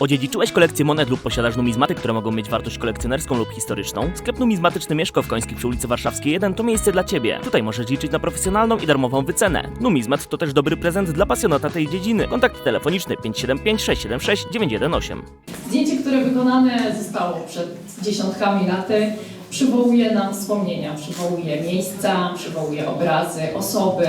Odziedziczyłeś kolekcję monet lub posiadasz numizmaty, które mogą mieć wartość kolekcjonerską lub historyczną? Sklep numizmatyczny Mieszko w Końskiej przy ulicy Warszawskiej 1 to miejsce dla Ciebie. Tutaj możesz liczyć na profesjonalną i darmową wycenę. Numizmat to też dobry prezent dla pasjonata tej dziedziny. Kontakt telefoniczny 575 676 918. Zdjęcie, które wykonane zostało przed dziesiątkami laty, przywołuje nam wspomnienia, przywołuje miejsca, przywołuje obrazy, osoby,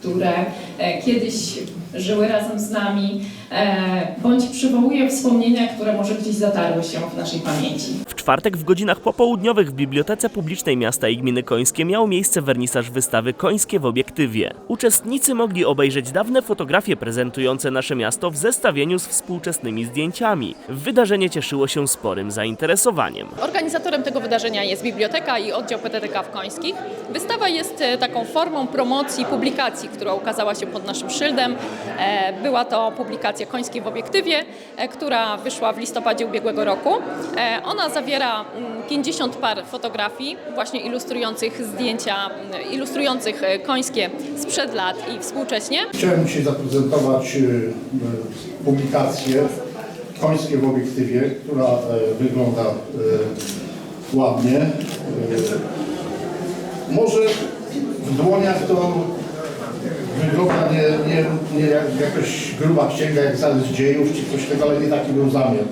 które e, kiedyś żyły razem z nami, e, bądź przywołuje wspomnienia, które może gdzieś zatarły się w naszej pamięci. W czwartek w godzinach popołudniowych w Bibliotece Publicznej Miasta i Gminy Końskie miał miejsce wernisaż wystawy Końskie w obiektywie. Uczestnicy mogli obejrzeć dawne fotografie prezentujące nasze miasto w zestawieniu z współczesnymi zdjęciami. Wydarzenie cieszyło się sporym zainteresowaniem. Organizatorem tego wydarzenia jest biblioteka i oddział PTTK w Końskich. Wystawa jest e, taką formą promocji publikacji, która ukazała się pod naszym szyldem. E, Była to publikacja Końskie w obiektywie, e, która wyszła w listopadzie ubiegłego roku. E, Ona zawiera mm, 50 par fotografii, właśnie ilustrujących zdjęcia, mm, ilustrujących końskie sprzed lat i współcześnie. Chciałem dzisiaj zaprezentować publikację Końskie w obiektywie, która wygląda ładnie. Może w dłoniach to wygląda nie, nie, nie jak jakaś gruba księga, jak zarys dziejów czy coś takiego, ale nie taki był zamiar.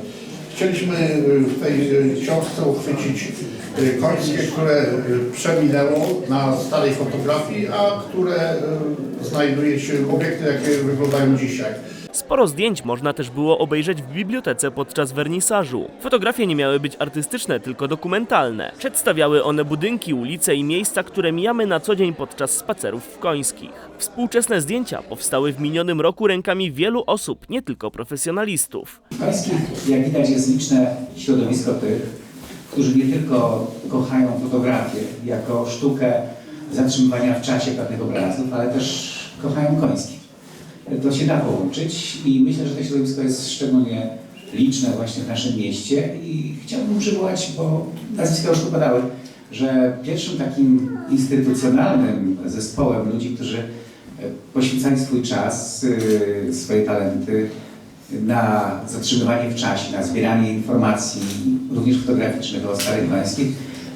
Chcieliśmy y, w tej y, książce uchwycić y, końskie, które przeminęło na starej fotografii, a które znajduje się, obiekty jakie wyglądają dzisiaj. Sporo zdjęć można też było obejrzeć w bibliotece podczas wernisażu. Fotografie nie miały być artystyczne, tylko dokumentalne. Przedstawiały one budynki, ulice i miejsca, które mijamy na co dzień podczas spacerów w Końskich. Współczesne zdjęcia powstały w minionym roku rękami wielu osób, nie tylko profesjonalistów. W Końskich, jak widać, jest liczne środowisko tych, którzy nie tylko kochają fotografię jako sztukę zatrzymywania w czasie pewnych obrazów, ale też kochają końskich. To się da połączyć i myślę, że to środowisko jest szczególnie liczne właśnie w naszym mieście i chciałbym przywołać, bo nazwiska już tu padały, że pierwszym takim instytucjonalnym zespołem ludzi, którzy e, poświęcali swój czas, y, swoje talenty na zatrzymywanie w czasie, na zbieranie informacji, również fotograficznych o Starych Końskich,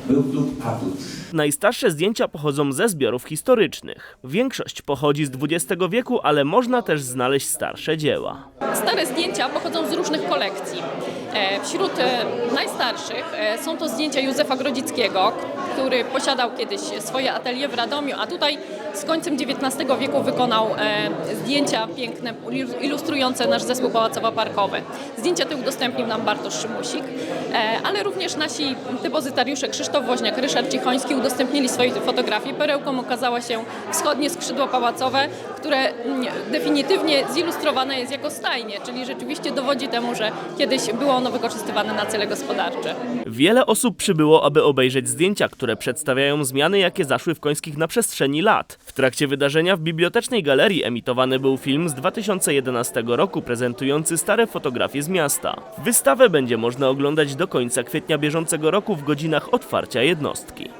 był klub Atut. Najstarsze zdjęcia pochodzą ze zbiorów historycznych. Większość pochodzi z XX wieku, ale można też znaleźć starsze dzieła. Stare zdjęcia pochodzą z różnych kolekcji. E, Wśród e, najstarszych e, są to zdjęcia Józefa Grodzickiego, który posiadał kiedyś swoje atelier w Radomiu, a tutaj z końcem XIX wieku wykonał zdjęcia piękne, ilustrujące nasz zespół pałacowo-parkowy. Zdjęcia te udostępnił nam Bartosz Szymusik, ale również nasi depozytariusze Krzysztof Woźniak, Ryszard Cichoński udostępnili swoje fotografie. Perełką okazała się wschodnie skrzydło pałacowe, które mm, definitywnie zilustrowane jest jako stajnie, czyli rzeczywiście dowodzi temu, że kiedyś było ono wykorzystywane na cele gospodarcze. Wiele osób przybyło, aby obejrzeć zdjęcia, które przedstawiają zmiany, jakie zaszły w Końskich na przestrzeni lat. W trakcie wydarzenia w Bibliotecznej Galerii emitowany był film z 2011 roku prezentujący stare fotografie z miasta. Wystawę będzie można oglądać do końca kwietnia bieżącego roku w godzinach otwarcia jednostki.